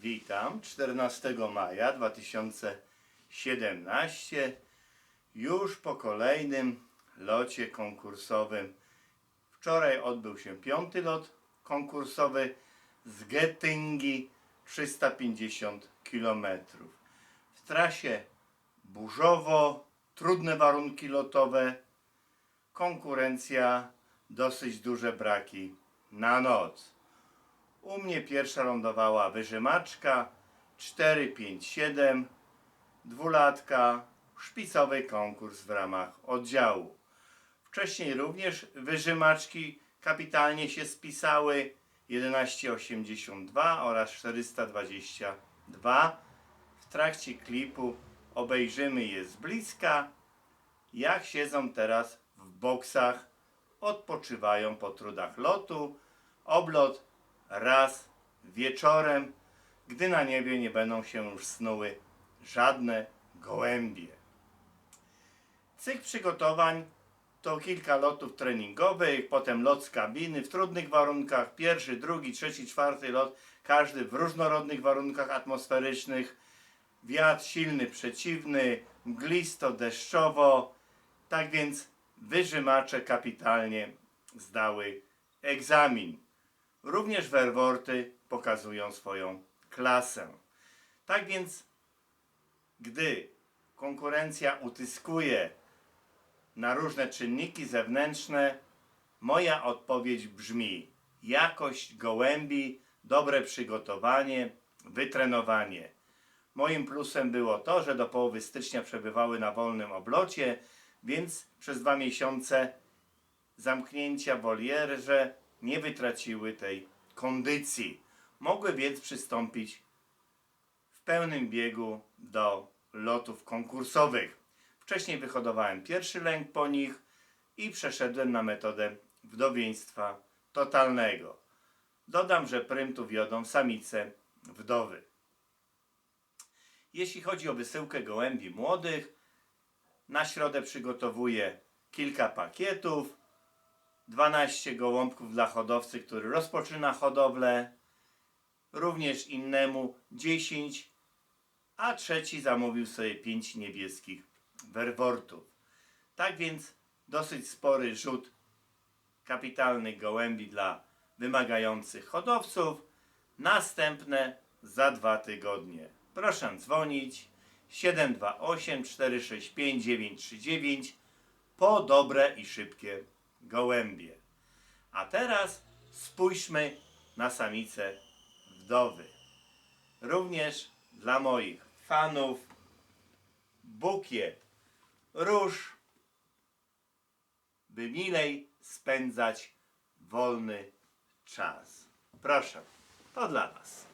Witam 14 maja 2017 już po kolejnym locie konkursowym. Wczoraj odbył się piąty lot konkursowy z Gettingi 350 km. W trasie burzowo, trudne warunki lotowe, konkurencja, dosyć duże braki na noc. U mnie pierwsza lądowała wyżymaczka 457, dwulatka, szpicowy konkurs w ramach oddziału. Wcześniej również wyżymaczki kapitalnie się spisały 1182 oraz 422. W trakcie klipu obejrzymy je z bliska, jak siedzą teraz w boksach, odpoczywają po trudach lotu, oblot raz wieczorem, gdy na niebie nie będą się już snuły żadne gołębie. Cykl przygotowań to kilka lotów treningowych, potem lot z kabiny w trudnych warunkach, pierwszy, drugi, trzeci, czwarty lot, każdy w różnorodnych warunkach atmosferycznych, wiatr silny, przeciwny, mglisto, deszczowo, tak więc wyżymacze kapitalnie zdały egzamin. Również werworty pokazują swoją klasę. Tak więc, gdy konkurencja utyskuje na różne czynniki zewnętrzne, moja odpowiedź brzmi: jakość gołębi, dobre przygotowanie, wytrenowanie. Moim plusem było to, że do połowy stycznia przebywały na wolnym oblocie, więc przez dwa miesiące zamknięcia w wolierze nie wytraciły tej kondycji. Mogły więc przystąpić w pełnym biegu do lotów konkursowych. Wcześniej wyhodowałem pierwszy lęk po nich i przeszedłem na metodę wdowieństwa totalnego. Dodam, że prym tu wiodą samice wdowy. Jeśli chodzi o wysyłkę gołębi młodych, na środę przygotowuję kilka pakietów, 12 gołąbków dla hodowcy, który rozpoczyna hodowlę, również innemu 10, a trzeci zamówił sobie 5 niebieskich werwortów. Tak więc dosyć spory rzut kapitalnych gołębi dla wymagających hodowców. Następne za dwa tygodnie. Proszę dzwonić 728 465 939 po dobre i szybkie gołębie. A teraz spójrzmy na samicę wdowy. Również dla moich fanów bukiet róż, by milej spędzać wolny czas. Proszę, to dla Was.